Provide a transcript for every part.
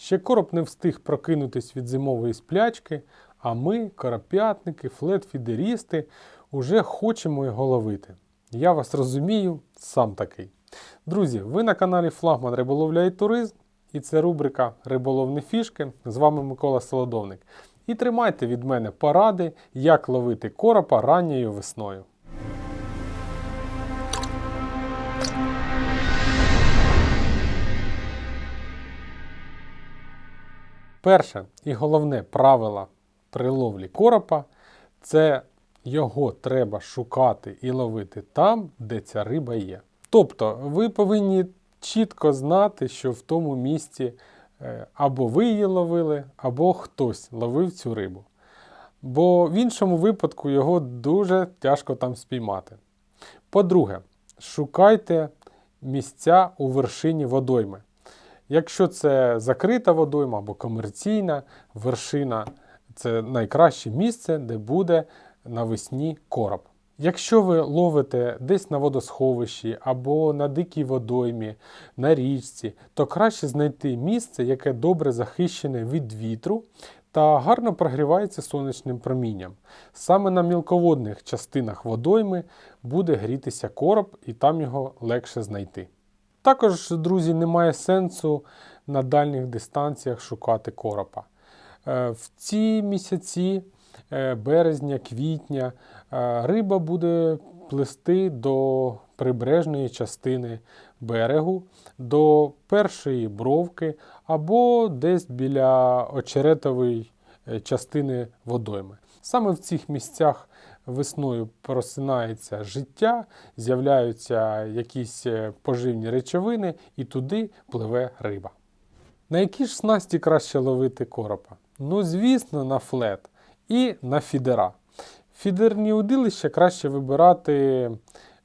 Ще короб не встиг прокинутись від зимової сплячки, а ми, коропятники, флет-фідерісти, уже хочемо його ловити. Я вас розумію, сам такий. Друзі, ви на каналі Флагман Риболовля і Туризм, і це рубрика Риболовні фішки. З вами Микола Солодовник. І тримайте від мене поради, як ловити коропа ранньою весною. Перше і головне правило при ловлі коропа це його треба шукати і ловити там, де ця риба є. Тобто ви повинні чітко знати, що в тому місці е, або ви її ловили, або хтось ловив цю рибу. Бо в іншому випадку його дуже тяжко там спіймати. По-друге, шукайте місця у вершині водойми. Якщо це закрита водойма або комерційна вершина, це найкраще місце, де буде навесні короб. Якщо ви ловите десь на водосховищі або на дикій водоймі, на річці, то краще знайти місце, яке добре захищене від вітру та гарно прогрівається сонячним промінням. Саме на мілководних частинах водойми буде грітися короб і там його легше знайти. Також, друзі, немає сенсу на дальніх дистанціях шукати коропа. Е, В ці місяці е, березня, квітня е, риба буде плисти до прибережної частини берегу, до першої бровки або десь біля очеретової частини водойми. Саме в цих місцях весною просинається життя, з'являються якісь е, поживні речовини, і туди пливе риба. На які ж снасті краще ловити коропа? Ну, звісно, на флет і на фідера. Фідерні удилища краще вибирати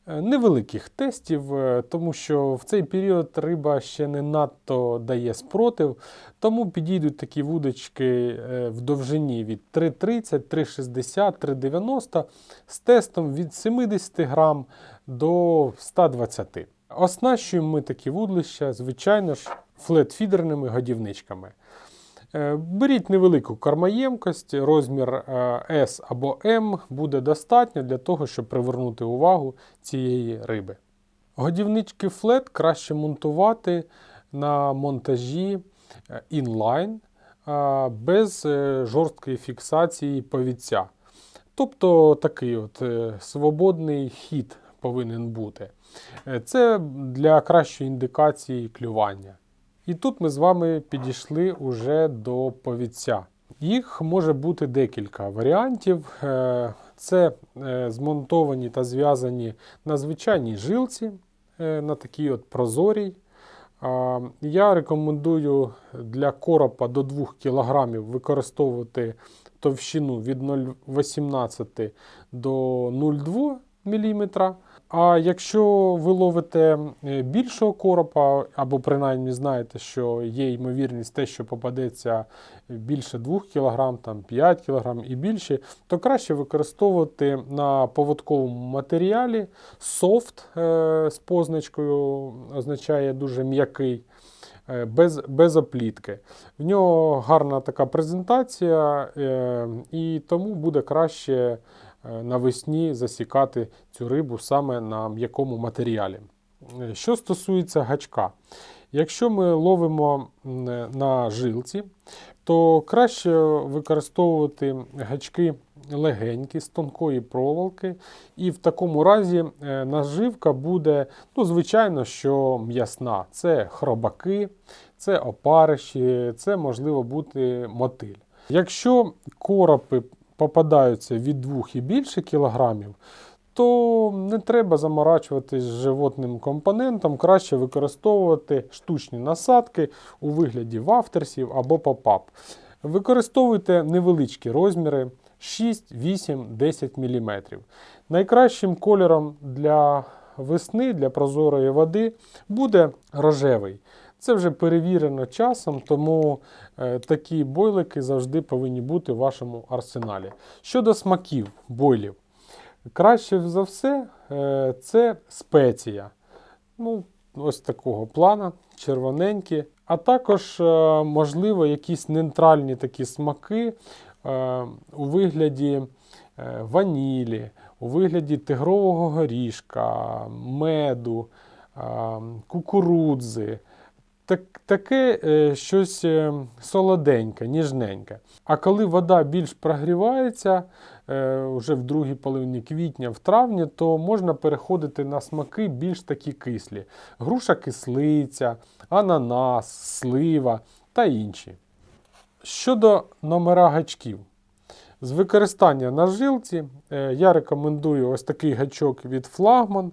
невеликих тестів, е, тому що в цей період риба ще не надто дає спротив, тому підійдуть такі вудочки е, в довжині від 3,30, 3,60, 3,90 з тестом від 70 грам до 120. Оснащуємо ми такі вудлища, звичайно ж, флет-фідерними годівничками. Е, Беріть невелику кормоємкость, розмір е, S або M буде достатньо для того, щоб привернути увагу цієї риби. Годівнички флет краще монтувати на монтажі е, е, без жорсткої фіксації повідця. Тобто такий от свободний хід повинен бути. Це для кращої індикації клювання. І тут ми з вами підійшли уже до повідця. Їх може бути декілька варіантів. Е, Це е, змонтовані та зв'язані на звичайній жилці, е, на такій от прозорій. Я рекомендую для коропа до 2 кг використовувати товщину від 0,18 до 0,2 мм. А якщо ви ловите більшого коропа, або принаймні знаєте, що є ймовірність те, що попадеться більше 2 кг, там 5 кг і більше, то краще використовувати на поводковому матеріалі софт е, з позначкою, означає дуже м'який. е, Без, без оплітки. В нього гарна така презентація, е, і тому буде краще навесні засікати цю рибу саме на м'якому матеріалі. Е, Що стосується гачка, якщо ми ловимо е, на жилці, то краще використовувати гачки легенькі з тонкої проволоки, і в такому разі е, наживка буде, ну, звичайно, що м'ясна. Це хробаки, це опариші, це можливо бути мотиль. Якщо коропи попадаються від 2 і більше кілограмів, то не треба заморачуватись з животним компонентом, краще використовувати штучні насадки у вигляді вафтерсів або попап. Використовуйте невеличкі розміри 6, 8, 10 мм. Найкращим кольором для весни, для прозорої води буде рожевий. Це вже перевірено часом, тому е, такі бойлики завжди повинні бути в вашому арсеналі. Щодо смаків бойлів, краще за все е, це спеція. Ну, ось такого плана, червоненькі, А також, е, можливо, якісь нейтральні такі смаки у вигляді ванілі, у вигляді тигрового горішка, меду, кукурудзи. Так, таке е, щось е, солоденьке, ніжненьке. А коли вода більш прогрівається, е, вже в другій половині квітня, в травні, то можна переходити на смаки більш такі кислі. Груша кислиця, ананас, слива та інші. Щодо номера гачків. З використання на жилці е, я рекомендую ось такий гачок від Flagman.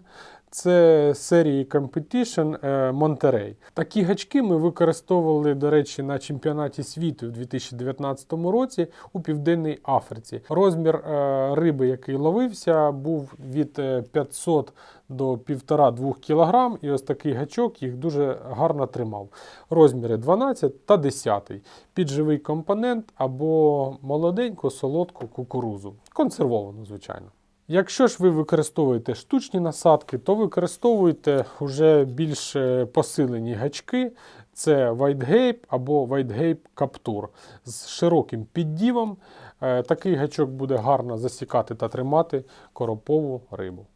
Це серії Competition е, Monterey. Такі гачки ми використовували, до речі, на чемпіонаті світу в 2019 році у Південній Африці. Розмір е, риби, який ловився, був від е, 500 до 1,5-2 кг, і ось такий гачок їх дуже гарно тримав. Розміри 12 та 10 під живий компонент або молоденьку солодку кукурузу. Консервовану, звичайно. Якщо ж ви використовуєте штучні насадки, то використовуйте вже більш е, посилені гачки. Це White Gape або White Gape Captur з широким піддівом. Е, Такий гачок буде гарно засікати та тримати коропову рибу.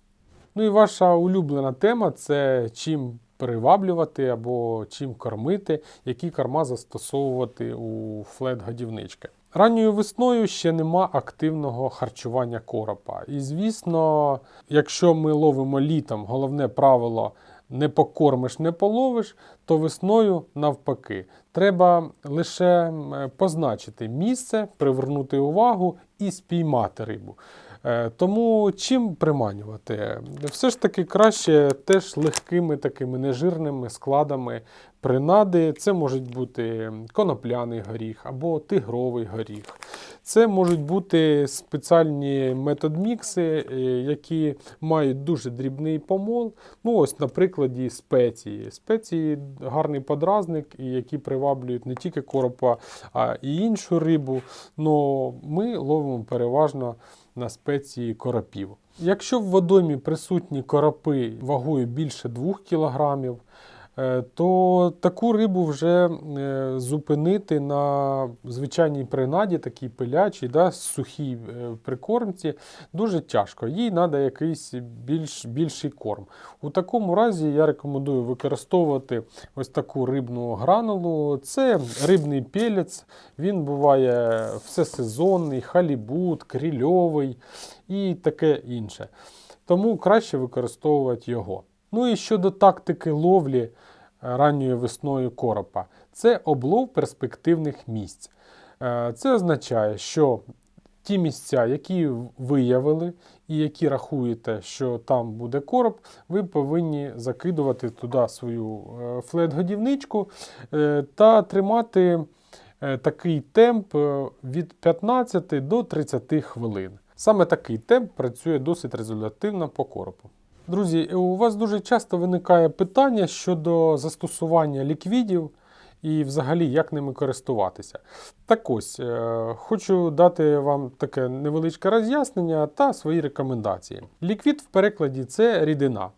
Ну і ваша улюблена тема це чим приваблювати або чим кормити, які корма застосовувати у флет-годівнички. Ранньою весною ще нема активного харчування коропа. І звісно, якщо ми ловимо літом, головне правило не покормиш, не половиш, то весною навпаки. Треба лише позначити місце, привернути увагу і спіймати рибу. Е, Тому чим приманювати? Все ж таки краще теж легкими такими нежирними складами принади. Це можуть бути конопляний горіх або тигровий горіх. Це можуть бути спеціальні метод-мікси, е, які мають дуже дрібний помол. Ну, ось на спеції. Спеції гарний подразник, які приваблюють не тільки коропа, а і іншу рибу. Но ми ловимо переважно на спеції коропів. Якщо в водоймі присутні коропи вагою більше 2 кг, то таку рибу вже е, зупинити на звичайній принаді, такій пилячій, да, сухій е, прикормці, дуже тяжко. Їй треба якийсь більш, більший корм. У такому разі я рекомендую використовувати ось таку рибну гранулу. Це рибний пелець, він буває всесезонний, халібут, крільовий і таке інше. Тому краще використовувати його. Ну і щодо тактики ловлі е, ранньою весною коропа, це облов перспективних місць. Е, Це означає, що ті місця, які виявили і які рахуєте, що там буде короб, ви повинні закидувати туди свою е, флет-годівничку та тримати такий темп від 15 до 30 хвилин. Саме такий темп працює досить результативно по коропу. Друзі, у вас дуже часто виникає питання щодо застосування ліквідів і взагалі як ними користуватися. Так ось, е, хочу дати вам таке невеличке роз'яснення та свої рекомендації. Ліквід в перекладі це рідина.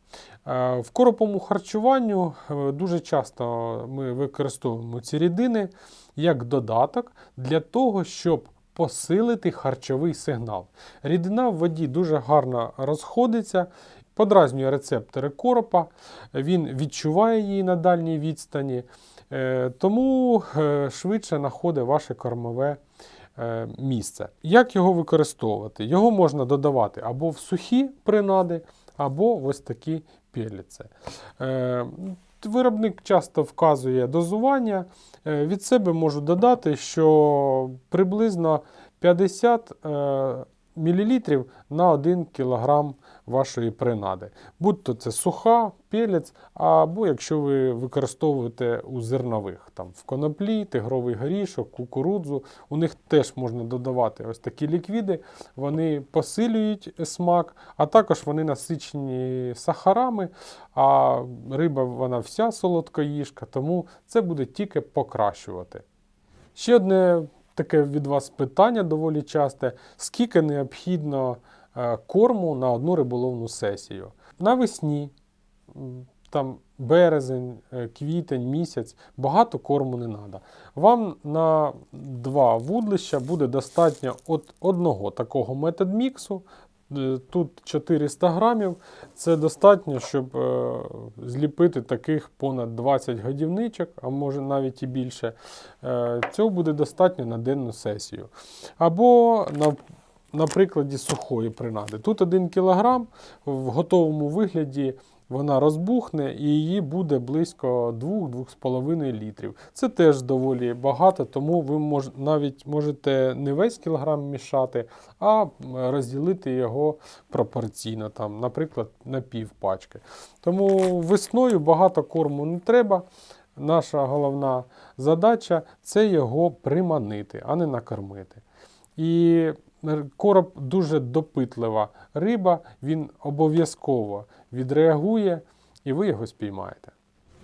Е, В короповому харчуванню е, дуже часто ми використовуємо ці рідини як додаток для того, щоб посилити харчовий сигнал. Рідина в воді дуже гарно розходиться, подразнює рецептори коропа, він відчуває її на дальній відстані, е, тому е, швидше знаходить ваше кормове е, місце. Як його використовувати? Його можна додавати або в сухі принади, або в ось такі пеліці. Виробник часто вказує дозування. Від себе можу додати, що приблизно 50 е, мл на 1 кг вашої принади. Будь-то це суха, пелець, або якщо ви використовуєте у зернових, там в коноплі, тигровий горішок, кукурудзу, у них теж можна додавати ось такі ліквіди, вони посилюють смак, а також вони насичені сахарами, а риба вона вся солодкоїжка, тому це буде тільки покращувати. Ще одне таке від вас питання доволі часте: скільки необхідно е, корму на одну риболовну сесію? Навесні там березень, е, квітень, місяць, багато корму не треба. Вам на два вудлища буде достатньо от одного такого метод-міксу. Е, Тут 400 грамів. Це достатньо, щоб е, зліпити таких понад 20 годівничок, а може навіть і більше. Е, цього буде достатньо на денну сесію. Або на, на прикладі сухої принади. Тут 1 кг в готовому вигляді вона розбухне і її буде близько 2-2,5 літрів. Це теж доволі багато, тому ви мож, навіть можете не весь кілограм мішати, а розділити його пропорційно, там, наприклад, на пів пачки. Тому весною багато корму не треба. Наша головна задача це його приманити, а не накормити. І короб дуже допитлива риба, він обов'язково відреагує і ви його спіймаєте.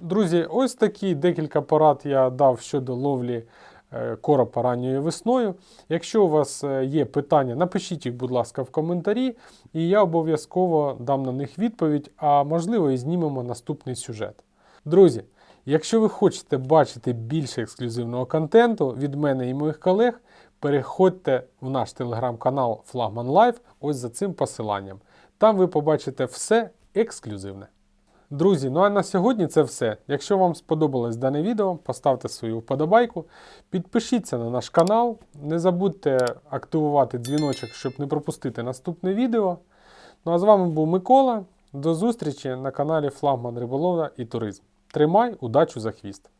Друзі, ось такі декілька порад я дав щодо ловлі е, коропа ранньою весною. Якщо у вас е, є питання, напишіть їх, будь ласка, в коментарі, і я обов'язково дам на них відповідь, а можливо і знімемо наступний сюжет. Друзі, якщо ви хочете бачити більше ексклюзивного контенту від мене і моїх колег, переходьте в наш телеграм-канал Flagman Live ось за цим посиланням. Там ви побачите все ексклюзивне. Друзі, ну а на сьогодні це все. Якщо вам сподобалось дане відео, поставте свою вподобайку, підпишіться на наш канал, не забудьте активувати дзвіночок, щоб не пропустити наступне відео. Ну а з вами був Микола. До зустрічі на каналі Флагман Риболовля і Туризм. Тримай удачу за хвіст!